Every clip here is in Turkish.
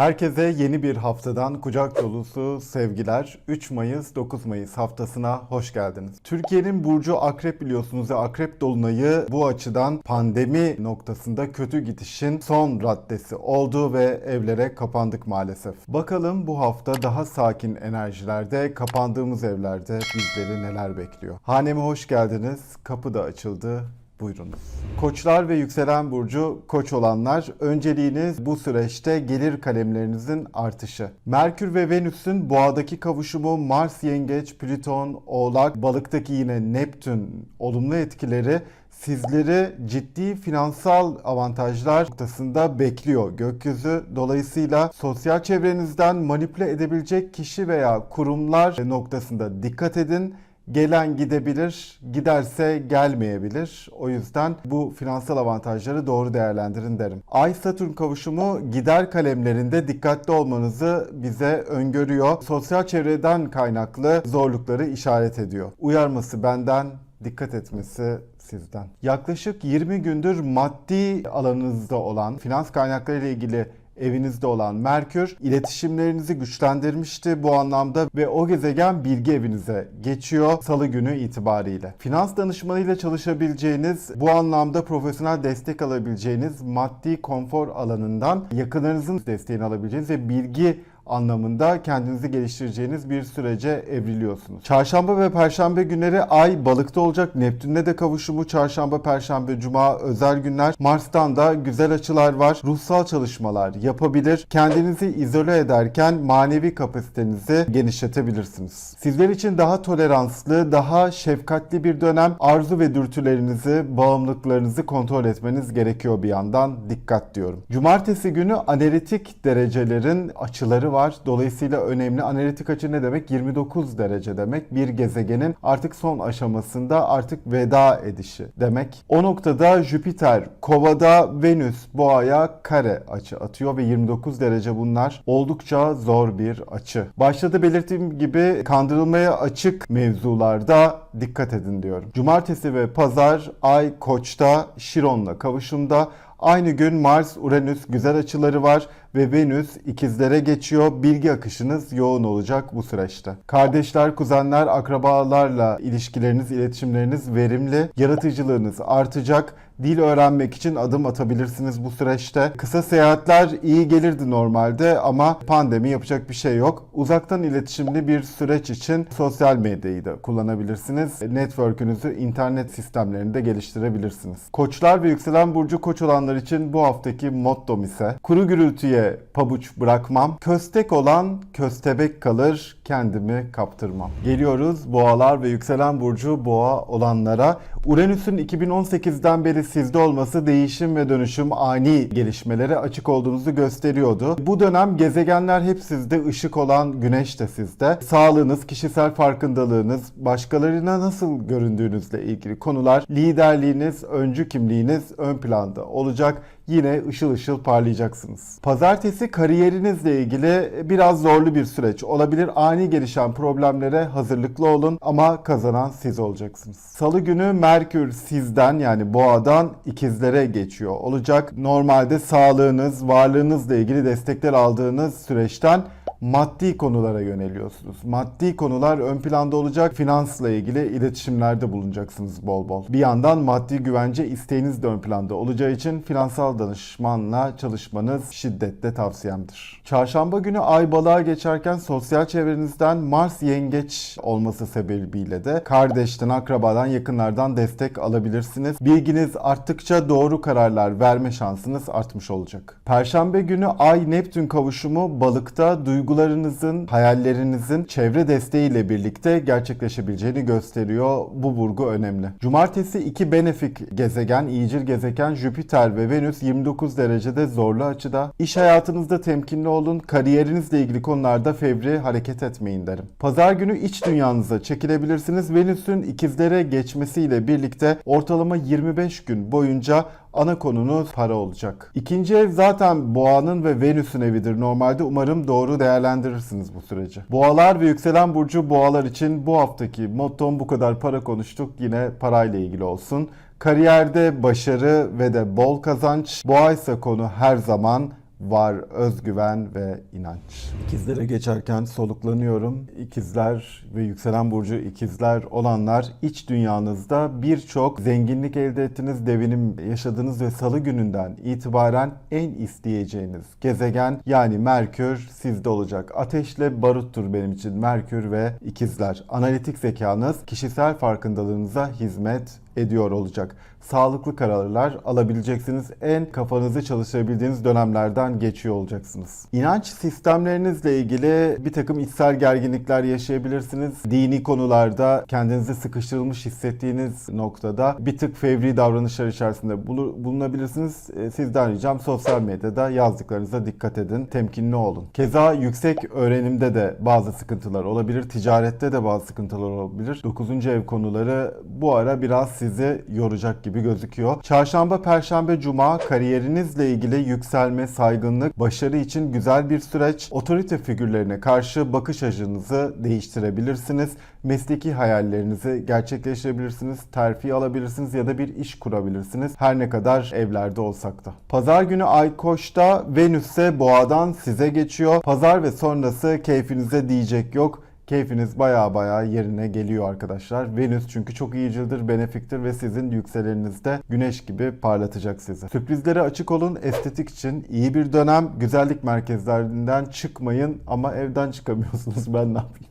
Herkese yeni bir haftadan kucak dolusu sevgiler. 3 Mayıs 9 Mayıs haftasına hoş geldiniz. Türkiye'nin burcu akrep biliyorsunuz ve akrep dolunayı bu açıdan pandemi noktasında kötü gidişin son raddesi oldu ve evlere kapandık maalesef. Bakalım bu hafta daha sakin enerjilerde kapandığımız evlerde bizleri neler bekliyor. Haneme hoş geldiniz. Kapı da açıldı. Buyurunuz. Koçlar ve yükselen burcu koç olanlar önceliğiniz bu süreçte gelir kalemlerinizin artışı. Merkür ve Venüs'ün boğadaki kavuşumu Mars yengeç, Plüton, Oğlak, balıktaki yine Neptün olumlu etkileri sizleri ciddi finansal avantajlar noktasında bekliyor gökyüzü. Dolayısıyla sosyal çevrenizden manipüle edebilecek kişi veya kurumlar noktasında dikkat edin. Gelen gidebilir, giderse gelmeyebilir. O yüzden bu finansal avantajları doğru değerlendirin derim. Ay Satürn kavuşumu gider kalemlerinde dikkatli olmanızı bize öngörüyor. Sosyal çevreden kaynaklı zorlukları işaret ediyor. Uyarması benden, dikkat etmesi sizden. Yaklaşık 20 gündür maddi alanınızda olan finans kaynakları ile ilgili evinizde olan Merkür iletişimlerinizi güçlendirmişti bu anlamda ve o gezegen bilgi evinize geçiyor salı günü itibariyle. Finans danışmanıyla çalışabileceğiniz, bu anlamda profesyonel destek alabileceğiniz maddi konfor alanından yakınlarınızın desteğini alabileceğiniz ve bilgi anlamında kendinizi geliştireceğiniz bir sürece evriliyorsunuz. Çarşamba ve perşembe günleri ay balıkta olacak. Neptün'le de kavuşumu çarşamba, perşembe, cuma özel günler. Mars'tan da güzel açılar var. Ruhsal çalışmalar yapabilir. Kendinizi izole ederken manevi kapasitenizi genişletebilirsiniz. Sizler için daha toleranslı, daha şefkatli bir dönem. Arzu ve dürtülerinizi, bağımlılıklarınızı kontrol etmeniz gerekiyor bir yandan. Dikkat diyorum. Cumartesi günü analitik derecelerin açıları var. Dolayısıyla önemli. Analitik açı ne demek? 29 derece demek. Bir gezegenin artık son aşamasında artık veda edişi demek. O noktada Jüpiter Kova'da Venüs Boğa'ya kare açı atıyor ve 29 derece bunlar oldukça zor bir açı. Başta da belirttiğim gibi kandırılmaya açık mevzularda dikkat edin diyorum. Cumartesi ve pazar Ay Koç'ta Şiron'la kavuşumda Aynı gün Mars, Uranüs güzel açıları var ve Venüs ikizlere geçiyor. Bilgi akışınız yoğun olacak bu süreçte. Kardeşler, kuzenler, akrabalarla ilişkileriniz, iletişimleriniz verimli. Yaratıcılığınız artacak. Dil öğrenmek için adım atabilirsiniz bu süreçte. Kısa seyahatler iyi gelirdi normalde ama pandemi yapacak bir şey yok. Uzaktan iletişimli bir süreç için sosyal medyayı da kullanabilirsiniz. Network'ünüzü internet sistemlerinde geliştirebilirsiniz. Koçlar ve yükselen burcu koç olanlar için bu haftaki mottom ise kuru gürültüye pabuç bırakmam. Köstek olan köstebek kalır, kendimi kaptırmam. Geliyoruz boğalar ve yükselen burcu boğa olanlara. Uranüs'ün 2018'den beri sizde olması değişim ve dönüşüm ani gelişmelere açık olduğunuzu gösteriyordu. Bu dönem gezegenler hep sizde, ışık olan güneş de sizde. Sağlığınız, kişisel farkındalığınız, başkalarına nasıl göründüğünüzle ilgili konular, liderliğiniz, öncü kimliğiniz ön planda olacak yine ışıl ışıl parlayacaksınız. Pazartesi kariyerinizle ilgili biraz zorlu bir süreç olabilir. Ani gelişen problemlere hazırlıklı olun ama kazanan siz olacaksınız. Salı günü Merkür sizden yani boğadan ikizlere geçiyor olacak. Normalde sağlığınız, varlığınızla ilgili destekler aldığınız süreçten maddi konulara yöneliyorsunuz. Maddi konular ön planda olacak. Finansla ilgili iletişimlerde bulunacaksınız bol bol. Bir yandan maddi güvence isteğiniz de ön planda olacağı için finansal danışmanla çalışmanız şiddetle tavsiyemdir. Çarşamba günü ay balığa geçerken sosyal çevrenizden Mars yengeç olması sebebiyle de kardeşten, akrabadan, yakınlardan destek alabilirsiniz. Bilginiz arttıkça doğru kararlar verme şansınız artmış olacak. Perşembe günü ay Neptün kavuşumu balıkta duygularınızın, hayallerinizin çevre desteğiyle birlikte gerçekleşebileceğini gösteriyor. Bu vurgu önemli. Cumartesi iki benefik gezegen, iyicil gezegen Jüpiter ve Venüs 29 derecede zorlu açıda. İş hayatınızda temkinli olun. Kariyerinizle ilgili konularda fevri hareket etmeyin derim. Pazar günü iç dünyanıza çekilebilirsiniz. Venüs'ün ikizlere geçmesiyle birlikte ortalama 25 gün boyunca ana konunuz para olacak. İkinci ev zaten boğanın ve Venüs'ün evidir normalde. Umarım doğru değerlendirirsiniz bu süreci. Boğalar ve yükselen burcu boğalar için bu haftaki mottom bu kadar para konuştuk. Yine parayla ilgili olsun. Kariyerde başarı ve de bol kazanç. Boğa ise konu her zaman var özgüven ve inanç. İkizlere geçerken soluklanıyorum. İkizler ve yükselen burcu ikizler olanlar iç dünyanızda birçok zenginlik elde ettiniz, devinim yaşadınız ve salı gününden itibaren en isteyeceğiniz gezegen yani Merkür sizde olacak. Ateşle baruttur benim için Merkür ve ikizler. Analitik zekanız kişisel farkındalığınıza hizmet ediyor olacak. Sağlıklı kararlar alabileceksiniz. En kafanızı çalıştırabildiğiniz dönemlerden geçiyor olacaksınız. İnanç sistemlerinizle ilgili bir takım içsel gerginlikler yaşayabilirsiniz. Dini konularda kendinizi sıkıştırılmış hissettiğiniz noktada bir tık fevri davranışlar içerisinde bulunabilirsiniz. E, Sizden ricam sosyal medyada yazdıklarınıza dikkat edin. Temkinli olun. Keza yüksek öğrenimde de bazı sıkıntılar olabilir. Ticarette de bazı sıkıntılar olabilir. 9. ev konuları bu ara biraz sizi yoracak gibi gözüküyor. Çarşamba, perşembe, cuma kariyerinizle ilgili yükselme, saygınlık, başarı için güzel bir süreç. Otorite figürlerine karşı bakış açınızı değiştirebilirsiniz. Mesleki hayallerinizi gerçekleştirebilirsiniz. Terfi alabilirsiniz ya da bir iş kurabilirsiniz. Her ne kadar evlerde olsak da. Pazar günü Ay Koç'ta Venüs'e boğadan size geçiyor. Pazar ve sonrası keyfinize diyecek yok keyfiniz baya baya yerine geliyor arkadaşlar. Venüs çünkü çok iyicildir, benefiktir ve sizin yükselenizde güneş gibi parlatacak sizi. Sürprizlere açık olun. Estetik için iyi bir dönem. Güzellik merkezlerinden çıkmayın ama evden çıkamıyorsunuz. Ben ne yapayım?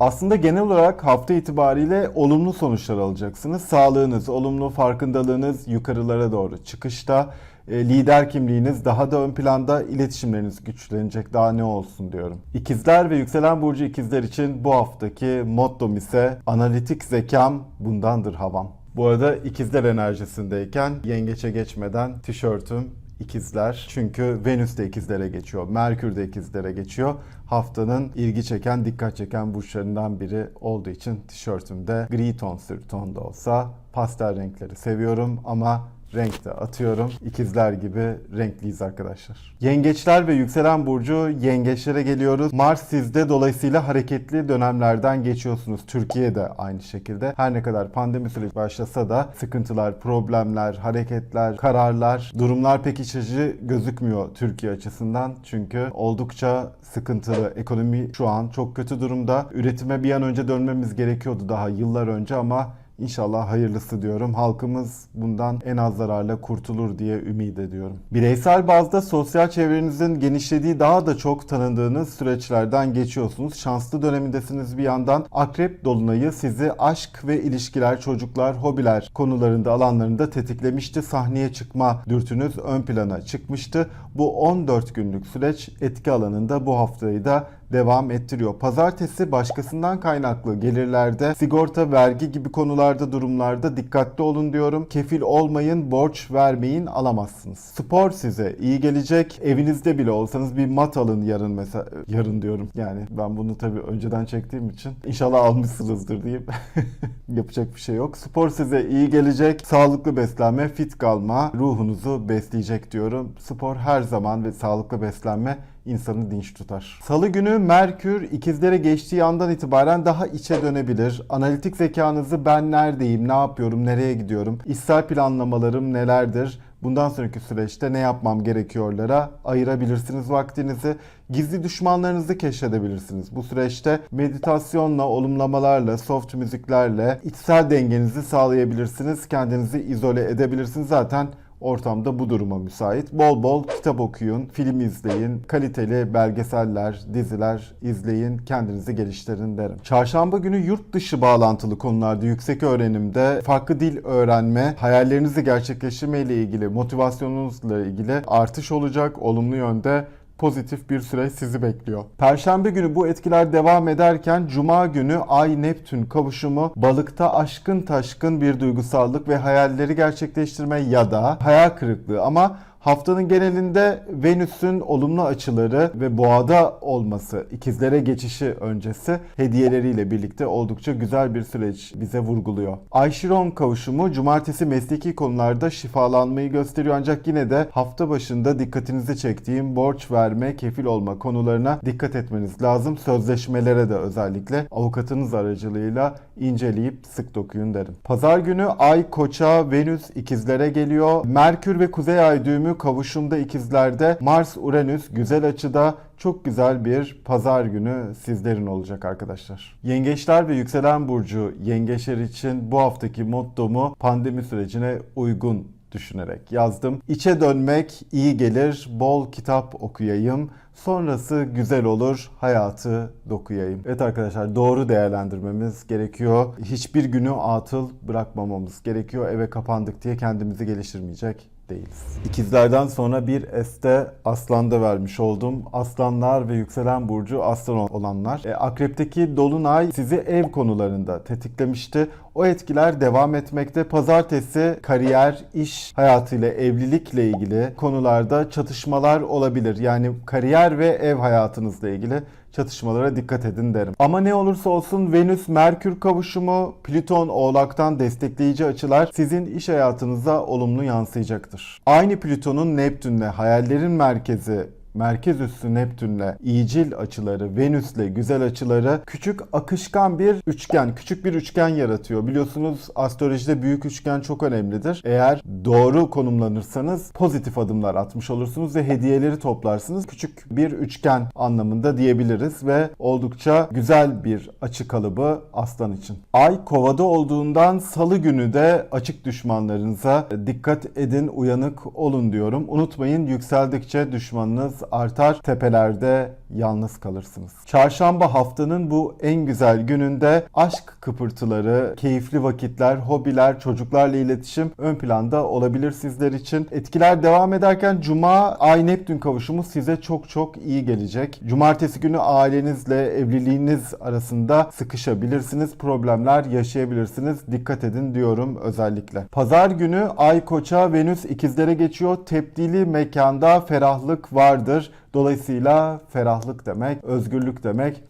Aslında genel olarak hafta itibariyle olumlu sonuçlar alacaksınız. Sağlığınız, olumlu farkındalığınız yukarılara doğru çıkışta. E, lider kimliğiniz daha da ön planda, iletişimleriniz güçlenecek. Daha ne olsun diyorum. İkizler ve yükselen burcu ikizler için bu haftaki mottom ise analitik zekam bundandır havam. Bu arada ikizler enerjisindeyken yengeçe geçmeden tişörtüm ikizler. Çünkü Venüs de ikizlere geçiyor. Merkür de ikizlere geçiyor. Haftanın ilgi çeken, dikkat çeken burçlarından biri olduğu için tişörtümde gri ton sür ton da olsa pastel renkleri seviyorum ama renk de atıyorum. İkizler gibi renkliyiz arkadaşlar. Yengeçler ve yükselen burcu yengeçlere geliyoruz. Mars sizde dolayısıyla hareketli dönemlerden geçiyorsunuz. Türkiye'de aynı şekilde. Her ne kadar pandemi süreci başlasa da sıkıntılar, problemler, hareketler, kararlar, durumlar pek iç açıcı gözükmüyor Türkiye açısından. Çünkü oldukça sıkıntılı. Ekonomi şu an çok kötü durumda. Üretime bir an önce dönmemiz gerekiyordu daha yıllar önce ama İnşallah hayırlısı diyorum. Halkımız bundan en az zararla kurtulur diye ümit ediyorum. Bireysel bazda sosyal çevrenizin genişlediği daha da çok tanındığınız süreçlerden geçiyorsunuz. Şanslı dönemindesiniz bir yandan. Akrep dolunayı sizi aşk ve ilişkiler, çocuklar, hobiler konularında alanlarında tetiklemişti. Sahneye çıkma dürtünüz ön plana çıkmıştı. Bu 14 günlük süreç etki alanında bu haftayı da devam ettiriyor. Pazartesi başkasından kaynaklı gelirlerde, sigorta, vergi gibi konularda, durumlarda dikkatli olun diyorum. Kefil olmayın, borç vermeyin, alamazsınız. Spor size iyi gelecek. Evinizde bile olsanız bir mat alın yarın mesela. Yarın diyorum. Yani ben bunu tabii önceden çektiğim için inşallah almışsınızdır diyeyim. Yapacak bir şey yok. Spor size iyi gelecek. Sağlıklı beslenme, fit kalma, ruhunuzu besleyecek diyorum. Spor her zaman ve sağlıklı beslenme insanı dinç tutar. Salı günü Merkür ikizlere geçtiği andan itibaren daha içe dönebilir. Analitik zekanızı ben neredeyim, ne yapıyorum, nereye gidiyorum, içsel planlamalarım nelerdir, bundan sonraki süreçte ne yapmam gerekiyorlara ayırabilirsiniz vaktinizi. Gizli düşmanlarınızı keşfedebilirsiniz. Bu süreçte meditasyonla, olumlamalarla, soft müziklerle içsel dengenizi sağlayabilirsiniz. Kendinizi izole edebilirsiniz. Zaten ortamda bu duruma müsait. Bol bol kitap okuyun, film izleyin, kaliteli belgeseller, diziler izleyin, kendinizi geliştirin derim. Çarşamba günü yurt dışı bağlantılı konularda yüksek öğrenimde farklı dil öğrenme, hayallerinizi gerçekleştirme ile ilgili, motivasyonunuzla ilgili artış olacak olumlu yönde pozitif bir süreç sizi bekliyor. Perşembe günü bu etkiler devam ederken Cuma günü Ay Neptün kavuşumu balıkta aşkın taşkın bir duygusallık ve hayalleri gerçekleştirme ya da hayal kırıklığı ama Haftanın genelinde Venüs'ün olumlu açıları ve boğada olması, ikizlere geçişi öncesi hediyeleriyle birlikte oldukça güzel bir süreç bize vurguluyor. Ayşiron kavuşumu cumartesi mesleki konularda şifalanmayı gösteriyor ancak yine de hafta başında dikkatinizi çektiğim borç verme, kefil olma konularına dikkat etmeniz lazım. Sözleşmelere de özellikle avukatınız aracılığıyla inceleyip sık dokuyun derim. Pazar günü Ay Koça, Venüs ikizlere geliyor. Merkür ve Kuzey Ay düğümü kavuşumda ikizlerde Mars Uranüs güzel açıda çok güzel bir pazar günü sizlerin olacak arkadaşlar. Yengeçler ve yükselen burcu yengeçler için bu haftaki mottomu pandemi sürecine uygun düşünerek yazdım. İçe dönmek iyi gelir, bol kitap okuyayım. Sonrası güzel olur, hayatı dokuyayım. Evet arkadaşlar doğru değerlendirmemiz gerekiyor. Hiçbir günü atıl bırakmamamız gerekiyor. Eve kapandık diye kendimizi geliştirmeyecek değiliz. İkizlerden sonra bir este aslanda vermiş oldum. Aslanlar ve yükselen burcu aslan olanlar. E, akrepteki dolunay sizi ev konularında tetiklemişti. O etkiler devam etmekte. Pazartesi kariyer, iş hayatıyla, evlilikle ilgili konularda çatışmalar olabilir. Yani kariyer ve ev hayatınızla ilgili çatışmalara dikkat edin derim. Ama ne olursa olsun Venüs Merkür kavuşumu, Plüton Oğlak'tan destekleyici açılar sizin iş hayatınıza olumlu yansıyacaktır. Aynı Plüton'un Neptün'le hayallerin merkezi merkez üssü Neptün'le iyicil açıları, Venüs'le güzel açıları küçük akışkan bir üçgen, küçük bir üçgen yaratıyor. Biliyorsunuz astrolojide büyük üçgen çok önemlidir. Eğer doğru konumlanırsanız pozitif adımlar atmış olursunuz ve hediyeleri toplarsınız. Küçük bir üçgen anlamında diyebiliriz ve oldukça güzel bir açı kalıbı aslan için. Ay kovada olduğundan salı günü de açık düşmanlarınıza dikkat edin, uyanık olun diyorum. Unutmayın yükseldikçe düşmanınız artar, tepelerde yalnız kalırsınız. Çarşamba haftanın bu en güzel gününde aşk kıpırtıları, keyifli vakitler, hobiler, çocuklarla iletişim ön planda olabilir sizler için. Etkiler devam ederken Cuma Ay Neptün kavuşumu size çok çok iyi gelecek. Cumartesi günü ailenizle, evliliğiniz arasında sıkışabilirsiniz, problemler yaşayabilirsiniz. Dikkat edin diyorum özellikle. Pazar günü Ay Koça, Venüs ikizlere geçiyor. Tepdili mekanda ferahlık vardır. Dolayısıyla ferahlık demek, özgürlük demek.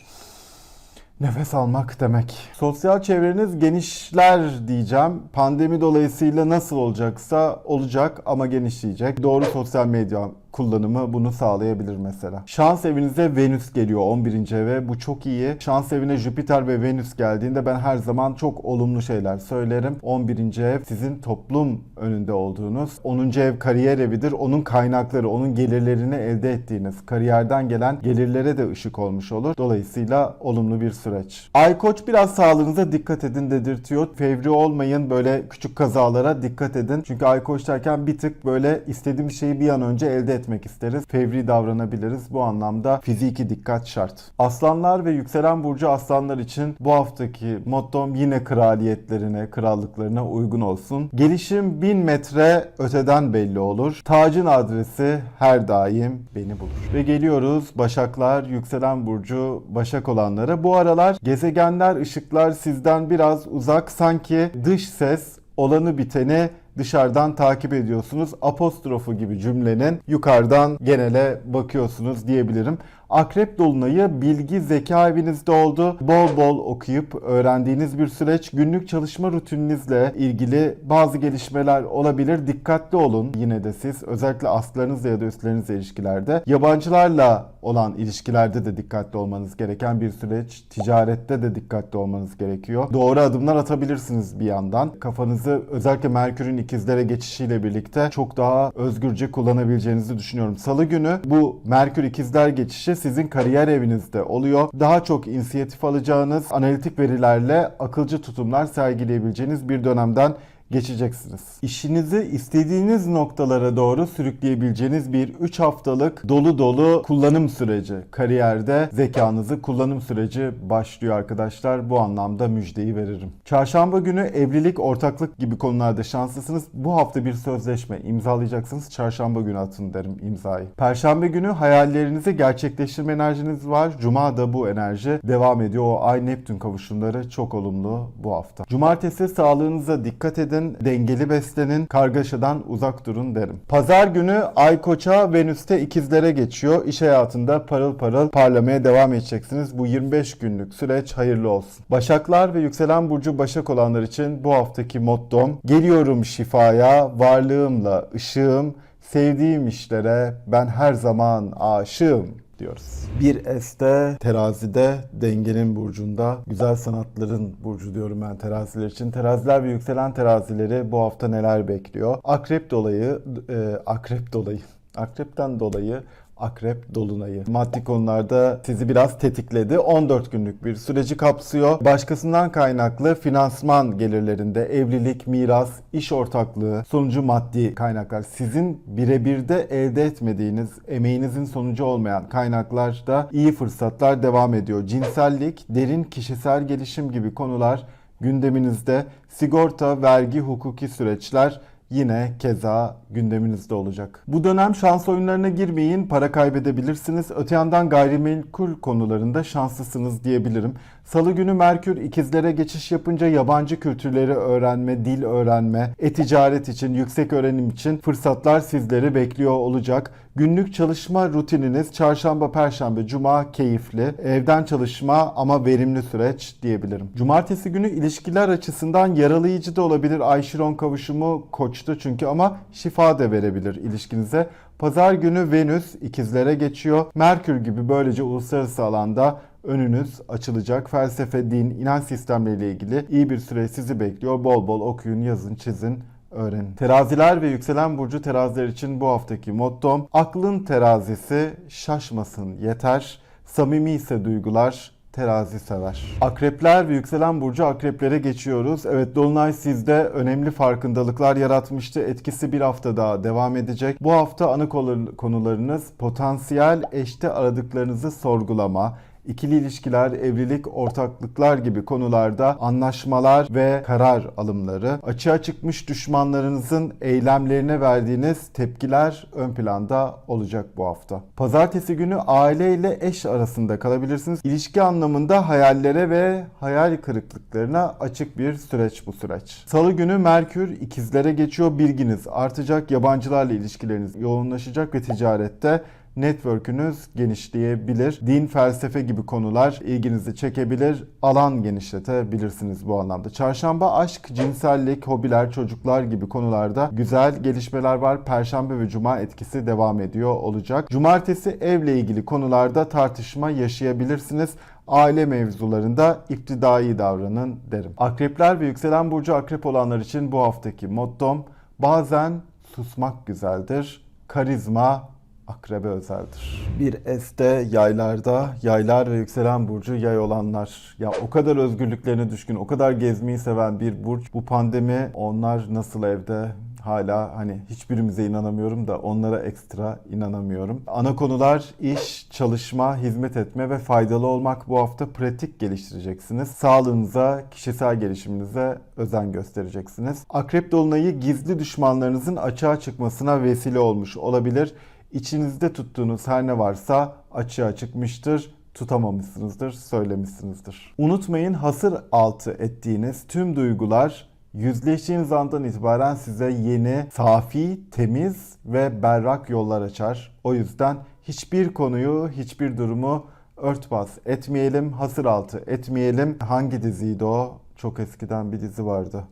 Nefes almak demek. Sosyal çevreniz genişler diyeceğim. Pandemi dolayısıyla nasıl olacaksa olacak ama genişleyecek. Doğru sosyal medya kullanımı bunu sağlayabilir mesela. Şans evinize Venüs geliyor 11. eve. Bu çok iyi. Şans evine Jüpiter ve Venüs geldiğinde ben her zaman çok olumlu şeyler söylerim. 11. ev sizin toplum önünde olduğunuz. 10. ev kariyer evidir. Onun kaynakları, onun gelirlerini elde ettiğiniz, kariyerden gelen gelirlere de ışık olmuş olur. Dolayısıyla olumlu bir süreç. Ay Koç biraz sağlığınıza dikkat edin dedirtiyor. Fevri olmayın böyle küçük kazalara dikkat edin. Çünkü Ay Koç derken bir tık böyle istediğimiz şeyi bir an önce elde etmek isteriz. Fevri davranabiliriz. Bu anlamda fiziki dikkat şart. Aslanlar ve yükselen burcu aslanlar için bu haftaki mottom yine kraliyetlerine, krallıklarına uygun olsun. Gelişim 1000 metre öteden belli olur. Tacın adresi her daim beni bulur. Ve geliyoruz Başaklar, yükselen burcu Başak olanlara. Bu aralar gezegenler, ışıklar sizden biraz uzak sanki dış ses olanı biteni dışarıdan takip ediyorsunuz. Apostrofu gibi cümlenin yukarıdan genele bakıyorsunuz diyebilirim. Akrep dolunayı bilgi zeka evinizde oldu. Bol bol okuyup öğrendiğiniz bir süreç. Günlük çalışma rutininizle ilgili bazı gelişmeler olabilir. Dikkatli olun yine de siz. Özellikle aslarınızla ya da üstlerinizle ilişkilerde. Yabancılarla olan ilişkilerde de dikkatli olmanız gereken bir süreç. Ticarette de dikkatli olmanız gerekiyor. Doğru adımlar atabilirsiniz bir yandan. Kafanızı özellikle Merkür'ün ikizlere geçişiyle birlikte çok daha özgürce kullanabileceğinizi düşünüyorum. Salı günü bu Merkür ikizler geçişi sizin kariyer evinizde oluyor. Daha çok inisiyatif alacağınız, analitik verilerle akılcı tutumlar sergileyebileceğiniz bir dönemden geçeceksiniz. İşinizi istediğiniz noktalara doğru sürükleyebileceğiniz bir 3 haftalık dolu dolu kullanım süreci. Kariyerde zekanızı kullanım süreci başlıyor arkadaşlar. Bu anlamda müjdeyi veririm. Çarşamba günü evlilik, ortaklık gibi konularda şanslısınız. Bu hafta bir sözleşme imzalayacaksınız. Çarşamba günü atın derim imzayı. Perşembe günü hayallerinizi gerçekleştirme enerjiniz var. Cuma da bu enerji devam ediyor. O Ay Neptün kavuşumları çok olumlu bu hafta. Cumartesi sağlığınıza dikkat edin dengeli beslenin, kargaşadan uzak durun derim. Pazar günü Ay Koç'a, Venüs'te ikizlere geçiyor. İş hayatında parıl parıl parlamaya devam edeceksiniz. Bu 25 günlük süreç hayırlı olsun. Başaklar ve yükselen burcu Başak olanlar için bu haftaki mottom geliyorum şifaya, varlığımla ışığım, sevdiğim işlere ben her zaman aşığım. Diyoruz. Bir S'te terazide dengenin burcunda güzel sanatların burcu diyorum ben teraziler için. Teraziler ve yükselen terazileri bu hafta neler bekliyor? Akrep dolayı, e, akrep dolayı, akrepten dolayı Akrep Dolunay'ı. Maddi konularda sizi biraz tetikledi. 14 günlük bir süreci kapsıyor. Başkasından kaynaklı finansman gelirlerinde evlilik, miras, iş ortaklığı, sonucu maddi kaynaklar. Sizin birebir de elde etmediğiniz, emeğinizin sonucu olmayan kaynaklarda iyi fırsatlar devam ediyor. Cinsellik, derin kişisel gelişim gibi konular gündeminizde. Sigorta, vergi, hukuki süreçler yine keza gündeminizde olacak. Bu dönem şans oyunlarına girmeyin, para kaybedebilirsiniz. Öte yandan gayrimenkul konularında şanslısınız diyebilirim. Salı günü Merkür ikizlere geçiş yapınca yabancı kültürleri öğrenme, dil öğrenme, e-ticaret için, yüksek öğrenim için fırsatlar sizleri bekliyor olacak. Günlük çalışma rutininiz çarşamba, perşembe, cuma keyifli. Evden çalışma ama verimli süreç diyebilirim. Cumartesi günü ilişkiler açısından yaralayıcı da olabilir. Ayşiron kavuşumu koçtu çünkü ama şifa da verebilir ilişkinize. Pazar günü Venüs ikizlere geçiyor. Merkür gibi böylece uluslararası alanda önünüz açılacak. Felsefe, din, inanç sistemleriyle ilgili iyi bir süre sizi bekliyor. Bol bol okuyun, yazın, çizin, öğrenin. Teraziler ve yükselen burcu teraziler için bu haftaki mottom aklın terazisi şaşmasın yeter. Samimi ise duygular terazi sever. Akrepler ve yükselen burcu akreplere geçiyoruz. Evet Dolunay sizde önemli farkındalıklar yaratmıştı. Etkisi bir hafta daha devam edecek. Bu hafta ana konularınız potansiyel eşte aradıklarınızı sorgulama, İkili ilişkiler, evlilik, ortaklıklar gibi konularda anlaşmalar ve karar alımları, açığa çıkmış düşmanlarınızın eylemlerine verdiğiniz tepkiler ön planda olacak bu hafta. Pazartesi günü aile ile eş arasında kalabilirsiniz. İlişki anlamında hayallere ve hayal kırıklıklarına açık bir süreç bu süreç. Salı günü Merkür ikizlere geçiyor. Bilginiz artacak, yabancılarla ilişkileriniz yoğunlaşacak ve ticarette network'ünüz genişleyebilir. Din, felsefe gibi konular ilginizi çekebilir. Alan genişletebilirsiniz bu anlamda. Çarşamba aşk, cinsellik, hobiler, çocuklar gibi konularda güzel gelişmeler var. Perşembe ve cuma etkisi devam ediyor olacak. Cumartesi evle ilgili konularda tartışma yaşayabilirsiniz aile mevzularında iptidai davranın derim. Akrepler ve yükselen burcu akrep olanlar için bu haftaki mottom bazen susmak güzeldir. Karizma akrebe özeldir. Bir este yaylarda, yaylar ve yükselen burcu yay olanlar. Ya o kadar özgürlüklerine düşkün, o kadar gezmeyi seven bir burç. Bu pandemi onlar nasıl evde hala hani hiçbirimize inanamıyorum da onlara ekstra inanamıyorum. Ana konular iş, çalışma, hizmet etme ve faydalı olmak bu hafta pratik geliştireceksiniz. Sağlığınıza, kişisel gelişiminize özen göstereceksiniz. Akrep dolunayı gizli düşmanlarınızın açığa çıkmasına vesile olmuş olabilir. İçinizde tuttuğunuz her ne varsa açığa çıkmıştır tutamamışsınızdır, söylemişsinizdir. Unutmayın hasır altı ettiğiniz tüm duygular yüzleştiğiniz andan itibaren size yeni, safi, temiz ve berrak yollar açar. O yüzden hiçbir konuyu, hiçbir durumu örtbas etmeyelim, hasır altı etmeyelim. Hangi diziydi o? Çok eskiden bir dizi vardı.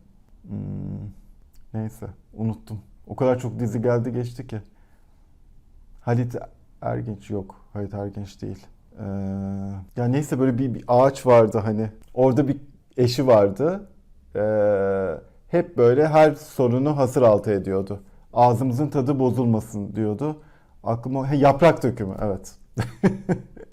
Hmm, neyse, unuttum. O kadar çok dizi geldi geçti ki. Halit Ergenç yok. Halit Ergenç değil. Ee, ya neyse böyle bir, bir ağaç vardı hani. Orada bir eşi vardı. Ee, hep böyle her sorunu hasır altı ediyordu. Ağzımızın tadı bozulmasın diyordu. Aklıma he, yaprak dökümü evet.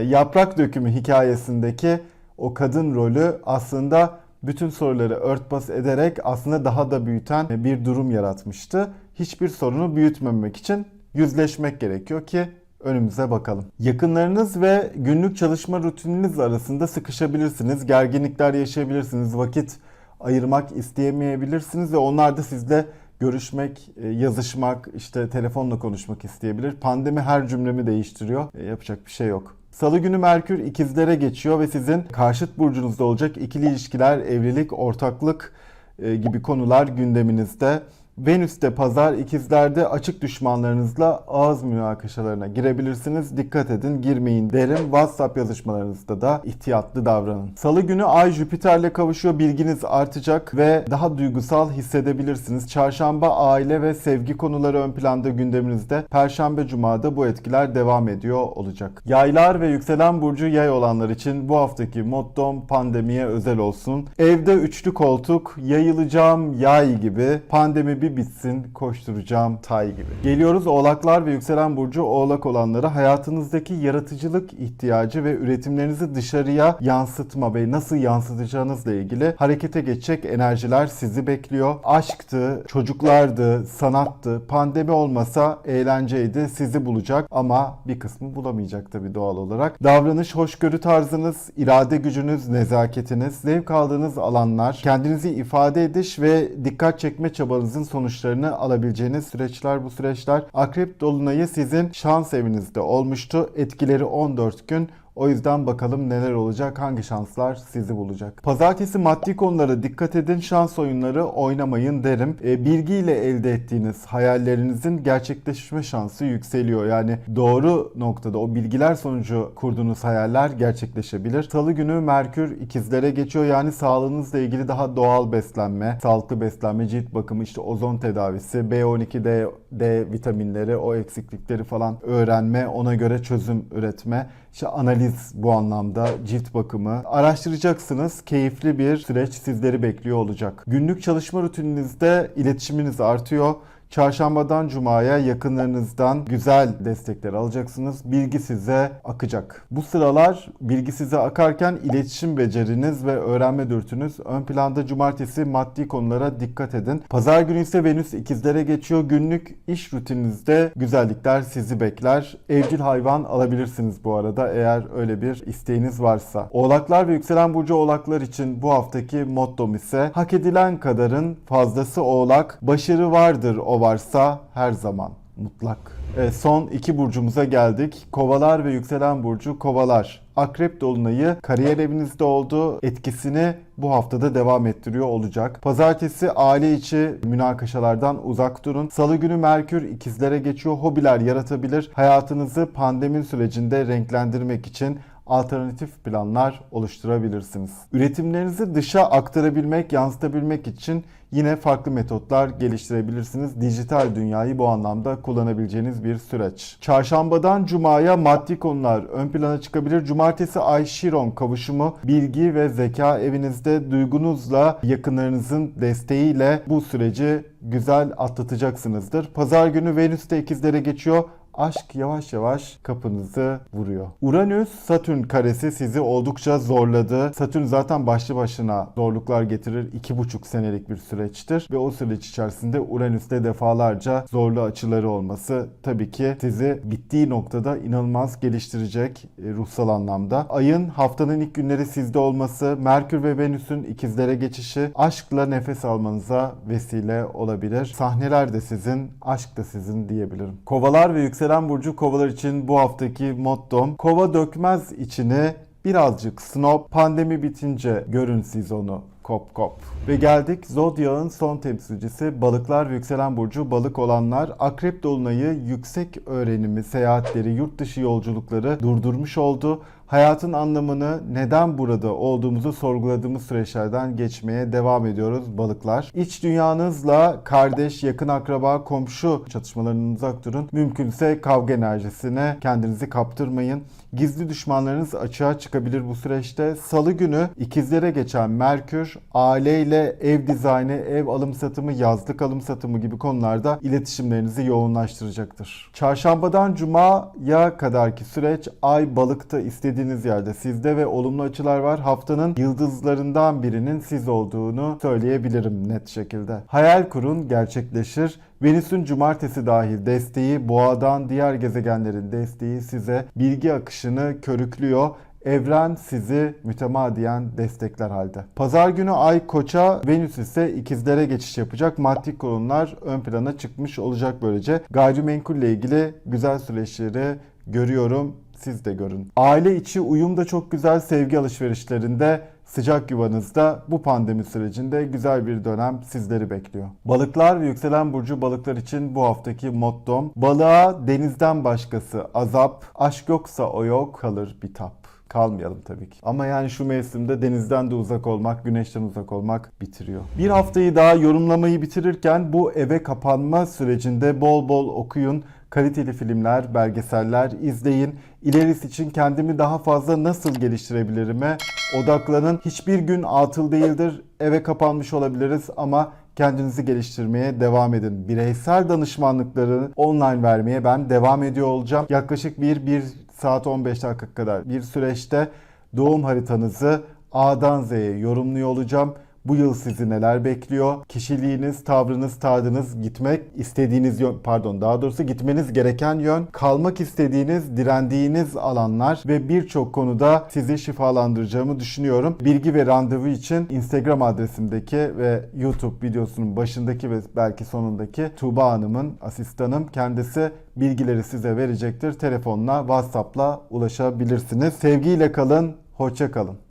yaprak dökümü hikayesindeki o kadın rolü aslında bütün soruları örtbas ederek aslında daha da büyüten bir durum yaratmıştı. Hiçbir sorunu büyütmemek için yüzleşmek gerekiyor ki önümüze bakalım. Yakınlarınız ve günlük çalışma rutininiz arasında sıkışabilirsiniz. Gerginlikler yaşayabilirsiniz. Vakit ayırmak isteyemeyebilirsiniz ve onlar da sizle görüşmek, e, yazışmak, işte telefonla konuşmak isteyebilir. Pandemi her cümlemi değiştiriyor. E, yapacak bir şey yok. Salı günü Merkür ikizlere geçiyor ve sizin karşıt burcunuzda olacak ikili ilişkiler, evlilik, ortaklık e, gibi konular gündeminizde. Venüs'te pazar ikizlerde açık düşmanlarınızla ağız münakaşalarına girebilirsiniz. Dikkat edin girmeyin derim. WhatsApp yazışmalarınızda da ihtiyatlı davranın. Salı günü Ay Jüpiter'le kavuşuyor. Bilginiz artacak ve daha duygusal hissedebilirsiniz. Çarşamba aile ve sevgi konuları ön planda gündeminizde. Perşembe Cuma'da bu etkiler devam ediyor olacak. Yaylar ve yükselen burcu yay olanlar için bu haftaki mottom pandemiye özel olsun. Evde üçlü koltuk, yayılacağım yay gibi, pandemi bir bitsin, koşturacağım tay gibi. Geliyoruz oğlaklar ve yükselen burcu oğlak olanlara hayatınızdaki yaratıcılık ihtiyacı ve üretimlerinizi dışarıya yansıtma ve nasıl yansıtacağınızla ilgili harekete geçecek enerjiler sizi bekliyor. Aşktı, çocuklardı, sanattı, pandemi olmasa eğlenceydi, sizi bulacak ama bir kısmı bulamayacak tabii doğal olarak. Davranış, hoşgörü tarzınız, irade gücünüz, nezaketiniz, zevk aldığınız alanlar, kendinizi ifade ediş ve dikkat çekme çabanızın sonuçlarını alabileceğiniz süreçler bu süreçler. Akrep Dolunay'ı sizin şans evinizde olmuştu. Etkileri 14 gün. O yüzden bakalım neler olacak, hangi şanslar sizi bulacak. Pazartesi maddi konulara dikkat edin, şans oyunları oynamayın derim. E, bilgiyle elde ettiğiniz hayallerinizin gerçekleşme şansı yükseliyor. Yani doğru noktada o bilgiler sonucu kurduğunuz hayaller gerçekleşebilir. Salı günü Merkür ikizlere geçiyor. Yani sağlığınızla ilgili daha doğal beslenme, sağlıklı beslenme, cilt bakımı, işte ozon tedavisi, B12, D, D vitaminleri, o eksiklikleri falan öğrenme, ona göre çözüm üretme. İşte analiz bu anlamda, cilt bakımı. Araştıracaksınız. Keyifli bir süreç sizleri bekliyor olacak. Günlük çalışma rutininizde iletişiminiz artıyor. Çarşambadan cumaya yakınlarınızdan güzel destekler alacaksınız. Bilgi size akacak. Bu sıralar bilgi size akarken iletişim beceriniz ve öğrenme dürtünüz ön planda cumartesi maddi konulara dikkat edin. Pazar günü ise Venüs ikizlere geçiyor. Günlük iş rutininizde güzellikler sizi bekler. Evcil hayvan alabilirsiniz bu arada eğer öyle bir isteğiniz varsa. Oğlaklar ve yükselen burcu oğlaklar için bu haftaki mottom ise hak edilen kadarın fazlası oğlak. Başarı vardır o varsa her zaman mutlak. Evet, son iki burcumuza geldik. Kovalar ve yükselen burcu kovalar. Akrep dolunayı kariyer evinizde oldu. Etkisini bu haftada devam ettiriyor olacak. Pazartesi aile içi münakaşalardan uzak durun. Salı günü Merkür ikizlere geçiyor. Hobiler yaratabilir. Hayatınızı pandemi sürecinde renklendirmek için alternatif planlar oluşturabilirsiniz. Üretimlerinizi dışa aktarabilmek, yansıtabilmek için yine farklı metotlar geliştirebilirsiniz. Dijital dünyayı bu anlamda kullanabileceğiniz bir süreç. Çarşambadan cumaya maddi konular ön plana çıkabilir. Cumartesi Ay Şiron kavuşumu bilgi ve zeka evinizde duygunuzla yakınlarınızın desteğiyle bu süreci güzel atlatacaksınızdır. Pazar günü Venüs'te ikizlere geçiyor aşk yavaş yavaş kapınızı vuruyor. Uranüs Satürn karesi sizi oldukça zorladı. Satürn zaten başlı başına zorluklar getirir. 2,5 senelik bir süreçtir ve o süreç içerisinde Uranüs'te defalarca zorlu açıları olması tabii ki sizi bittiği noktada inanılmaz geliştirecek e, ruhsal anlamda. Ayın haftanın ilk günleri sizde olması, Merkür ve Venüs'ün ikizlere geçişi aşkla nefes almanıza vesile olabilir. Sahneler de sizin, aşk da sizin diyebilirim. Kovalar ve yükselen Yükselen burcu kovalar için bu haftaki mottom kova dökmez içini birazcık snob pandemi bitince görün siz onu kop kop. Ve geldik Zodyak'ın son temsilcisi balıklar ve yükselen burcu balık olanlar akrep dolunayı yüksek öğrenimi, seyahatleri, yurt dışı yolculukları durdurmuş oldu. Hayatın anlamını neden burada olduğumuzu sorguladığımız süreçlerden geçmeye devam ediyoruz balıklar. İç dünyanızla kardeş, yakın akraba, komşu çatışmalarından uzak durun. Mümkünse kavga enerjisine kendinizi kaptırmayın. Gizli düşmanlarınız açığa çıkabilir bu süreçte. Salı günü ikizlere geçen Merkür aileyle ev dizaynı, ev alım satımı, yazlık alım satımı gibi konularda iletişimlerinizi yoğunlaştıracaktır. Çarşambadan Cuma'ya kadarki süreç ay balıkta istediğiniz yerde sizde ve olumlu açılar var. Haftanın yıldızlarından birinin siz olduğunu söyleyebilirim net şekilde. Hayal kurun gerçekleşir. Venüs'ün cumartesi dahil desteği, boğadan diğer gezegenlerin desteği size bilgi akışını körüklüyor. Evren sizi mütemadiyen destekler halde. Pazar günü Ay Koç'a, Venüs ise ikizlere geçiş yapacak. Maddi konular ön plana çıkmış olacak böylece. Gayrimenkulle ilgili güzel süreçleri görüyorum. Siz de görün. Aile içi uyum da çok güzel sevgi alışverişlerinde sıcak yuvanızda bu pandemi sürecinde güzel bir dönem sizleri bekliyor. Balıklar ve yükselen burcu balıklar için bu haftaki mottom balığa denizden başkası azap, aşk yoksa o yok kalır bitap. Kalmayalım tabii ki. Ama yani şu mevsimde denizden de uzak olmak, güneşten uzak olmak bitiriyor. Bir haftayı daha yorumlamayı bitirirken bu eve kapanma sürecinde bol bol okuyun, kaliteli filmler, belgeseller izleyin. İlerisi için kendimi daha fazla nasıl geliştirebilirime odaklanın. Hiçbir gün atıl değildir. Eve kapanmış olabiliriz ama kendinizi geliştirmeye devam edin. Bireysel danışmanlıkları online vermeye ben devam ediyor olacağım. Yaklaşık bir, bir saat 15 dakika kadar bir süreçte doğum haritanızı A'dan Z'ye yorumluyor olacağım. Bu yıl sizi neler bekliyor? Kişiliğiniz, tavrınız, tarzınız, gitmek istediğiniz yön, pardon daha doğrusu gitmeniz gereken yön, kalmak istediğiniz, direndiğiniz alanlar ve birçok konuda sizi şifalandıracağımı düşünüyorum. Bilgi ve randevu için Instagram adresimdeki ve YouTube videosunun başındaki ve belki sonundaki Tuğba Hanım'ın asistanım. Kendisi bilgileri size verecektir. Telefonla, WhatsApp'la ulaşabilirsiniz. Sevgiyle kalın, hoşça kalın.